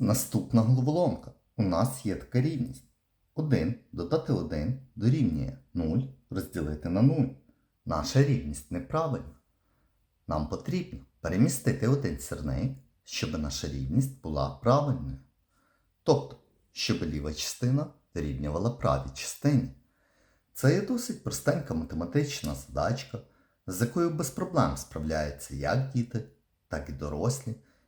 Наступна головоломка. У нас є така рівність. 1 додати 1 дорівнює 0 розділити на 0. Наша рівність неправильна. Нам потрібно перемістити один сірник, щоб наша рівність була правильною. Тобто, щоб ліва частина дорівнювала правій частині. Це є досить простенька математична задачка, з якою без проблем справляються як діти, так і дорослі.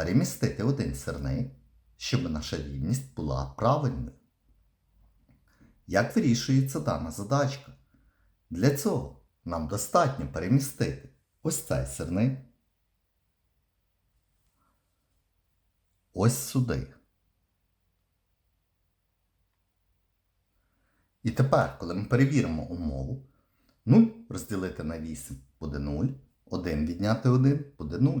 перемістити один сирник, щоб наша рівність була правильною. Як вирішується дана задачка? Для цього нам достатньо перемістити ось цей сирник ось сюди. І тепер, коли ми перевіримо умову, 0 розділити на 8 буде 0, 1 відняти 1 буде 0,